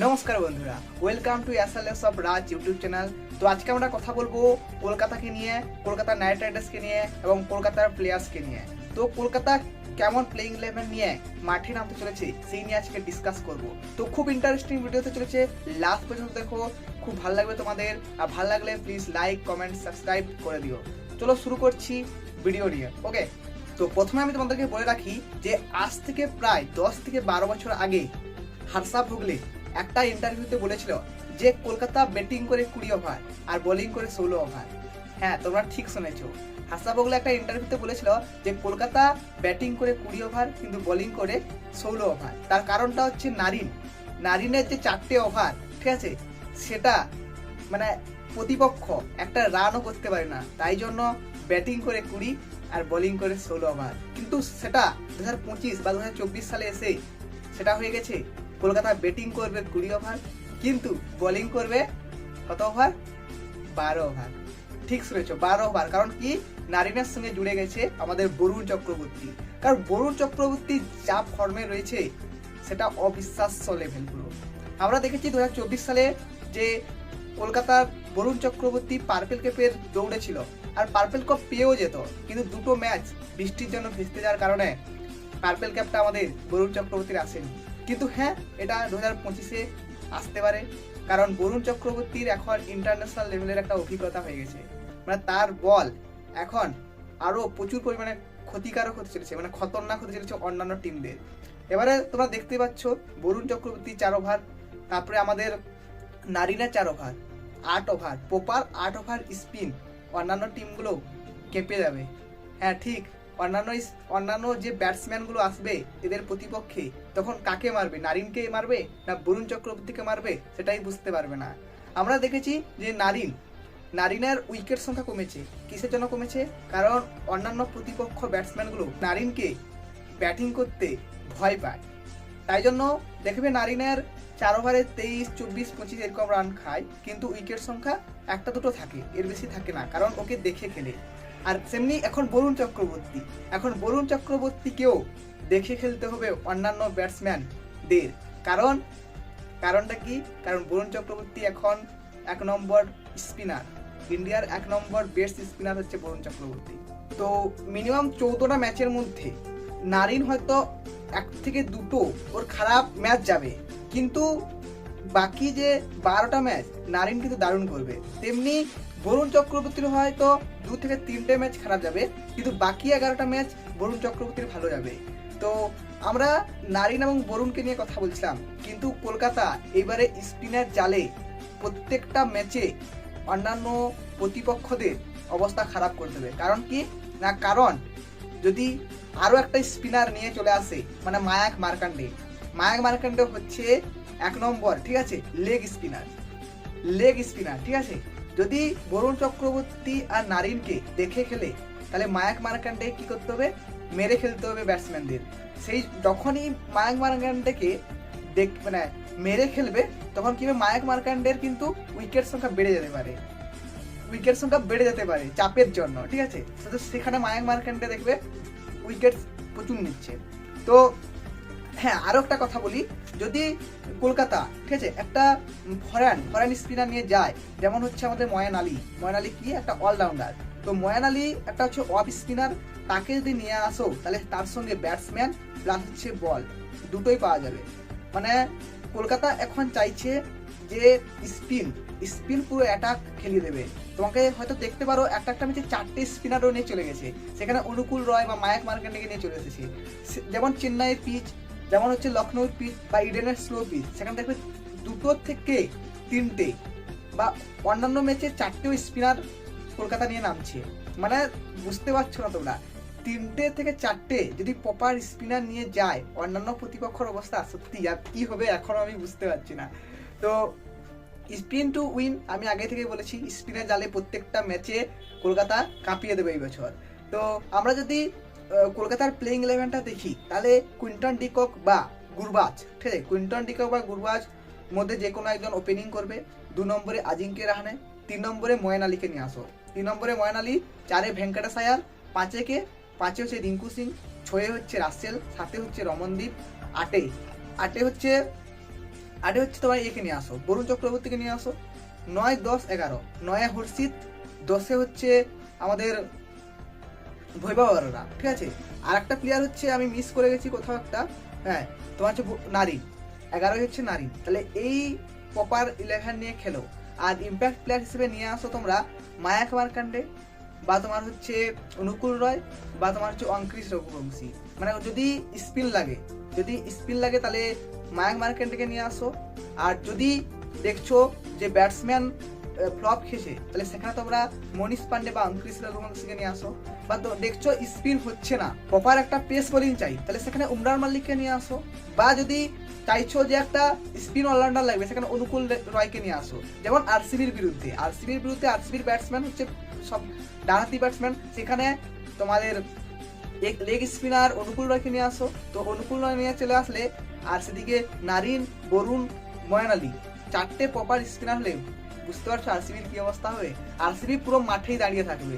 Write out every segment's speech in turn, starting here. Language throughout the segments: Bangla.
নমস্কার বন্ধুরা welcome to SLS of Raj YouTube channel তো আজকে আমরা কথা বলব কলকাতাকে নিয়ে কলকাতা নাইট রাইডার্সকে নিয়ে এবং কলকাতার প্লেয়ার্সকে নিয়ে। তো কলকাতা কেমন প্লেইং ইলেভেন নিয়ে মাঠে নামতে চলেছে, সেই নিয়ে আজকে ডিসকাস করব। তো খুব ইন্টারেস্টিং ভিডিওতে চলেছে লাস্ট পর্যন্ত দেখো, খুব ভালো লাগবে তোমাদের। আর ভালো লাগলে প্লিজ লাইক কমেন্ট সাবস্ক্রাইব করে দিও। চলো শুরু করছি ভিডিও নিয়ে ওকে তো প্রথমে আমি তোমাদেরকে বলে রাখি যে আজ থেকে প্রায় দশ থেকে বারো বছর আগে হারসা ভুগলে একটা ইন্টারভিউতে বলেছিল যে কলকাতা ব্যাটিং করে কুড়ি ওভার আর বোলিং করে ষোলো ওভার। হ্যাঁ তোমরা ঠিক শুনেছো। হাসা বগলে একটা ইন্টারভিউতে বলেছিল যে কলকাতা ব্যাটিং করে কুড়ি ওভার কিন্তু বোলিং করে ষোলো ওভার। তার কারণটা হচ্ছে নারিন। নারিনের যে চারটে ওভার, ঠিক আছে, সেটা মানে প্রতিপক্ষ একটা রানও করতে পারে না। তাই জন্য ব্যাটিং করে কুড়ি আর বোলিং করে ষোলো ওভার। কিন্তু সেটা দু হাজার পঁচিশ বা দু হাজার চব্বিশ সালে এসে সেটা হয়ে গেছে। কলকাতা ব্যাটিং করবে কুড়ি ওভার কিন্তু বোলিং করবে কত ওভার বারো ওভার ঠিক শুনেছ, বারো ওভার কারণ কি? নারিনের সঙ্গে জুড়ে গেছে আমাদের বরুণ চক্রবর্তী। কারণ বরুণ চক্রবর্তী যা ফর্মে রয়েছে, সেটা অবিশ্বাস্য লেভেলগুলো আমরা দেখেছি দুহাজার চব্বিশ সালে যে কলকাতার বরুণ চক্রবর্তী পার্পেল কাপের দৌড়ে ছিল আর পার্পেল কাপ পেয়েও যেত, কিন্তু দুটো ম্যাচ বৃষ্টির জন্য ভেস্তে যাওয়ার কারণে পার্পেল ক্যাপটা আমাদের বরুণ চক্রবর্তীর আসেনি। কিন্তু হ্যাঁ এটা দু হাজার পঁচিশে আসতে পারে। কারণ বরুণ চক্রবর্তীর এখন ইন্টারন্যাশনাল লেভেলের একটা অভিজ্ঞতা হয়ে গেছে। মানে তার বল এখন আরও প্রচুর পরিমাণে ক্ষতিকারক হতে চলেছে মানে খতরনাক হতে চলেছে অন্যান্য টিমদের এবারে তোমরা দেখতে পাচ্ছ বরুণ চক্রবর্তী চার ওভার তারপরে আমাদের নারীরা চার ওভার আট ওভার প্রপার আট ওভার স্পিন অন্যান্য টিমগুলো কেঁপে যাবে। হ্যাঁ ঠিক। অন্যান্য অন্যান্য যে ব্যাটসম্যানগুলো আসবে এদের প্রতিপক্ষে, তখন কাকে মারবে? নারিনকে মারবে না বরুণ চক্রবর্তীকে মারবে? সেটাই বুঝতে পারবে না। আমরা দেখেছি যে নারিন, নারিনের উইকেট সংখ্যা কমেছে। কিসের জন্য কমেছে? কারণ অন্যান্য প্রতিপক্ষ ব্যাটসম্যানগুলো নারিনকে ব্যাটিং করতে ভয় পায়। তাই জন্য দেখবে নারিনের চার ওভারে তেইশ, চব্বিশ, পঁচিশ এরকম রান খায়, কিন্তু উইকেট সংখ্যা একটা দুটো থাকে, এর বেশি থাকে না, কারণ ওকে দেখে খেলে। আর সেমনি এখন বরুণ চক্রবর্তী, এখন বরুণ চক্রবর্তীকেও দেখে খেলতে হবে অন্যান্য ব্যাটসম্যানদের কারণ, কারণটা কি? কারণ বরুণ চক্রবর্তী এখন এক নম্বর স্পিনার ইন্ডিয়ার এক নম্বর বেস্ট স্পিনার হচ্ছে বরুণ চক্রবর্তী। তো মিনিমাম চৌদ্দটা ম্যাচের মধ্যে নারিন হয়তো এক থেকে দুটো ওর খারাপ ম্যাচ যাবে। কিন্তু বাকি যে বারোটা ম্যাচ নারিন কিন্তু দারুণ করবে। তেমনি বরুণ চক্রবর্তীর হয়তো দু থেকে তিনটে ম্যাচ খারাপ যাবে, কিন্তু বাকি এগারোটা ম্যাচ বরুণ চক্রবর্তীর ভালো যাবে। তো আমরা নারিন এবং বরুণকে নিয়ে কথা বলছিলাম, কিন্তু কলকাতা এবারে স্পিনার জালে প্রত্যেকটা ম্যাচে অন্যান্য প্রতিপক্ষদের অবস্থা খারাপ করে দেবে। কারণ কি? না, কারণ যদি আরও একটা স্পিনার নিয়ে চলে আসে মানে মায়াক মার্কান্ডে মায়াক মার্কান্ডে হচ্ছে এক নম্বর, ঠিক আছে? লেগ স্পিনার লেগ স্পিনার ঠিক আছে? যদি বরুণ চক্রবর্তী আর নারিনকে দেখে খেলে, তাহলে মায়াক মার্কান্ডে কি করতে হবে? মেরে খেলতে হবে ব্যাটসম্যানদের সেই যখনই মায়াক মার্কান্ডেকে দেখ মানে মেরে খেলবে, তখন কি মায়াক মার্কান্ডের কিন্তু উইকেট সংখ্যা বেড়ে যেতে পারে। উইকেট সংখ্যা বেড়ে যেতে পারে চাপের জন্য, ঠিক আছে? সেখানে মায়াক মার্কান্ডে দেখবে উইকেট প্রচুর নিচ্ছে। তো হ্যাঁ আরও একটা কথা বলি। যদি কলকাতা, ঠিক আছে, একটা ফরেন ফরেন স্পিনার নিয়ে যায়, যেমন হচ্ছে আমাদের ময়ান আলী। ময়ান আলী কি? একটা অলরাউন্ডার তো ময়ান আলী একটা হচ্ছে অফ স্পিনার তাকে যদি নিয়ে আসো, তাহলে তার সঙ্গে ব্যাটসম্যান প্লাস হচ্ছে বল দুটোই পাওয়া যাবে। মানে কলকাতা এখন চাইছে যে স্পিন স্পিন পুরো অ্যাটাক খেলিয়ে দেবে। তোমাকে হয়তো দেখতে পারো, একটা একটা ম্যাচে চারটে স্পিনারও নিয়ে চলে গেছে। সেখানে অনুকূল রয় বা মায়াক মার্কেন্ডেকে নিয়ে চলে এসেছে। যেমন চেন্নাইয়ের পিচ যেমন হচ্ছে লখনৌর পিচ বা ইডেনের স্লো পিচ, সেখানে দেখবে দুটো থেকে তিনটে বা অন্যান্য ম্যাচে চারটেও স্পিনার কলকাতা নিয়ে নামছে। মানে বুঝতে পারছ না তোমরা, তিনটে থেকে চারটে যদি প্রপার স্পিনার নিয়ে যায়, অন্যান্য প্রতিপক্ষের অবস্থা সত্যি আর কি হবে এখনও আমি বুঝতে পারছি না। তো স্পিন টু উইন, আমি আগে থেকে বলেছি, স্পিনের জালে প্রত্যেকটা ম্যাচে কলকাতা কাঁপিয়ে দেবে এই বছর। তো আমরা যদি কলকাতার প্লেইং ইলেভেনটা দেখি। তাহলে কুইন্টন ডিকক বা গুরবাজ, ঠিক আছে? কুইন্টন ডিকক বা গুরবাজ মধ্যে যে কোনো একজন ওপেনিং করবে। দু নম্বরে আজিঙ্কে রাহানে, তিন নম্বরে ময়ন আলীকে নিয়ে আসো। তিন নম্বরে ময়ন আলী, চারে ভেঙ্কটেশ আয়ার পাঁচে কে? পাঁচে হচ্ছে রিঙ্কু সিং, ছয়ে হচ্ছে রাসেল, সাতে হচ্ছে রমনদীপ, আটে। আটে হচ্ছে আটে হচ্ছে তোমার একে নিয়ে আসো। বরুণ চক্রবর্তীকে নিয়ে আসো। নয়, দশ, এগারো। নয়ে, হর্ষিত। দশে হচ্ছে আমাদের ভৈভব অরোরা ঠিক আছে? আর একটা প্লেয়ার হচ্ছে, আমি মিস করে গেছি কোথাও একটা হ্যাঁ তোমার হচ্ছে নারী, এগারোই হচ্ছে নারী। তাহলে এই প্রপার ইলেভেন নিয়ে খেলো। আর ইম্প্যাক্ট প্লেয়ার হিসেবে নিয়ে আসো তোমরা মায়াক মার্কান্ডে বা তোমার হচ্ছে অনুকূল রয়, বা তোমার হচ্ছে অঙ্কৃশ রঘুবংশী। মানে যদি স্পিন লাগে, যদি স্পিন লাগে তাহলে মায়াক মার্কেন্ডকে নিয়ে আসো। আর যদি দেখছ যে ব্যাটসম্যান ফ্লপ খেসে তাহলে সেখানে তোমরা মনীষ পান্ডে বা অঙ্কৃশ রঘুবংশীকে নিয়ে আসো। বা দেখছ স্পিন হচ্ছে না। প্রপার একটা পেস বোলিং চাই। তাহলে সেখানে উমরান মাল্লিককে নিয়ে আসো। বা যদি চাইছো যে একটা স্পিন অলরাউন্ডার লাগবে, সেখানে অনুকূল রয়কে নিয়ে আসো। যেমন আরসিবির বিরুদ্ধে। আরসিবির বিরুদ্ধে আরসিবির ব্যাটসম্যান হচ্ছে সব ডানহাতি ব্যাটসম্যান সেখানে তোমাদের এক লেগ স্পিনার অনুকূল রয়কে নিয়ে আসো। তো অনুকূল রয় নিয়ে চলে আসলে আর সেদিকে নারিন, বরুণ, ময়ন আলী চারটে প্রপার স্পিনার হলে বুঝতে পারছ আরসিবির কি অবস্থা হবে? আরসিবি পুরো মাঠেই দাঁড়িয়ে থাকবে।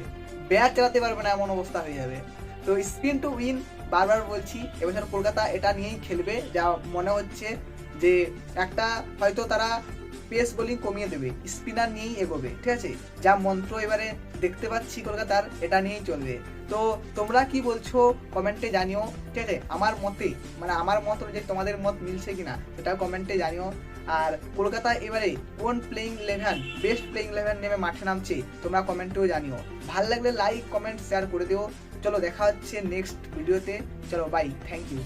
ব্যাট চালাতে পারবে না এমন অবস্থা হয়ে যাবে। তো স্পিন টু উইন, বারবার বলছি, এবছর কলকাতা এটা নিয়েই খেলবে, যা মনে হচ্ছে যে একটা হয়তো তারা পেস বোলিং কমিয়ে দেবে, স্পিনার নিয়েই এগোবে, ঠিক আছে? যা মন্ত্র এবারে দেখতে পাচ্ছি কলকাতার, এটা নিয়েই চলবে। তো তোমরা কি বলছো কমেন্টে জানিও, ঠিক আছে? আমার মতে মানে আমার মত যে তোমাদের মত মিলছে কিনা সেটা কমেন্টে জানিও। আর কলকাতায় এবারে কোন playing eleven best playing eleven নেমে মাঠে নামছে, তোমরা কমেন্টেও জানিও। ভালো লাগলে লাইক কমেন্ট শেয়ার করে দিও। চলো দেখা হচ্ছে নেক্সট ভিডিওতে চলো বাই থ্যাংক ইউ